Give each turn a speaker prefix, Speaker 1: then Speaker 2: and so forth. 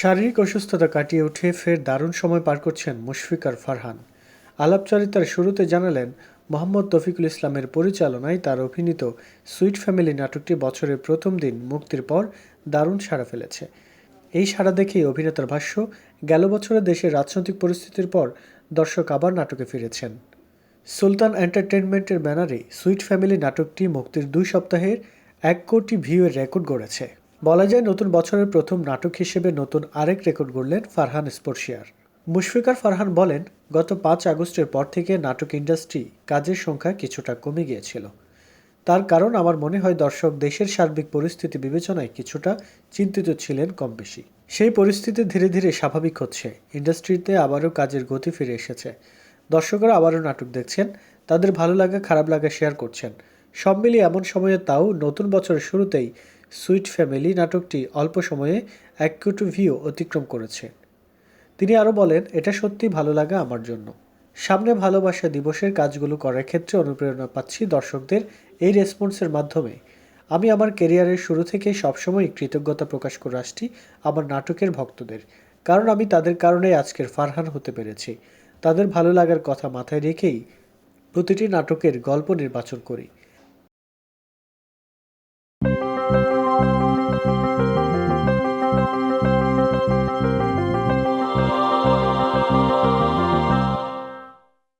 Speaker 1: শারীরিক অসুস্থতা কাটিয়ে উঠে ফের দারুণ সময় পার করছেন মুশফিকার ফারহান। আলাপচারিতার শুরুতে জানালেন, মোহাম্মদ তফিকুল ইসলামের পরিচালনায় তার অভিনীত সুইট ফ্যামিলি নাটকটি বছরের প্রথম দিন মুক্তির পর দারুণ সাড়া ফেলেছে। এই সাড়া দেখেই অভিনেতার ভাষ্য, গেল বছরে দেশের রাজনৈতিক পরিস্থিতির পর দর্শক আবার নাটকে ফিরেছেন। সুলতান এন্টারটেনমেন্টের ব্যানারে সুইট ফ্যামিলি নাটকটি মুক্তির দুই সপ্তাহের এক কোটি ভিউয়ের রেকর্ড গড়েছে। বলা যায় নতুন বছরের প্রথম নাটক হিসেবে নতুন আরেক রেকর্ড গড়লেন ফারহান স্পর্শিয়ার। মুশফিকার ফারহান বলেন, গত পাঁচ আগস্টের পর থেকে নাটক ইন্ডাস্ট্রি কাজের সংখ্যা কিছুটা কমে গিয়েছিল। তার কারণ আমার মনে হয় দর্শক দেশের সার্বিক পরিস্থিতি বিবেচনায় কিছুটা চিন্তিত ছিলেন কম বেশি। সেই পরিস্থিতি ধীরে ধীরে স্বাভাবিক হচ্ছে। ইন্ডাস্ট্রিতে আবারও কাজের গতি ফিরে এসেছে। দর্শকরা আবারও নাটক দেখছেন, তাদের ভালো লাগা খারাপ লাগা শেয়ার করছেন। সব মিলিয়ে এমন সময়ে তাও নতুন বছরের শুরুতেই সুইট ফ্যামিলি নাটকটি অল্প সময়ে এক কোটি ভিউ অতিক্রম করেছে। তিনি আরও বলেন, এটা সত্যি ভালো লাগা আমার জন্য। সামনে ভালোবাসা দিবসের কাজগুলো করার ক্ষেত্রে অনুপ্রেরণা পাচ্ছি দর্শকদের এই রেসপন্সের মাধ্যমে। আমি আমার কেরিয়ারের শুরু থেকে সবসময় কৃতজ্ঞতা প্রকাশ করে আসছি আমার নাটকের ভক্তদের, কারণ আমি তাদের কারণেই আজকের ফারহান হতে পেরেছি। তাদের ভালো লাগার কথা মাথায় রেখেই প্রতিটি নাটকের গল্প নির্বাচন করি।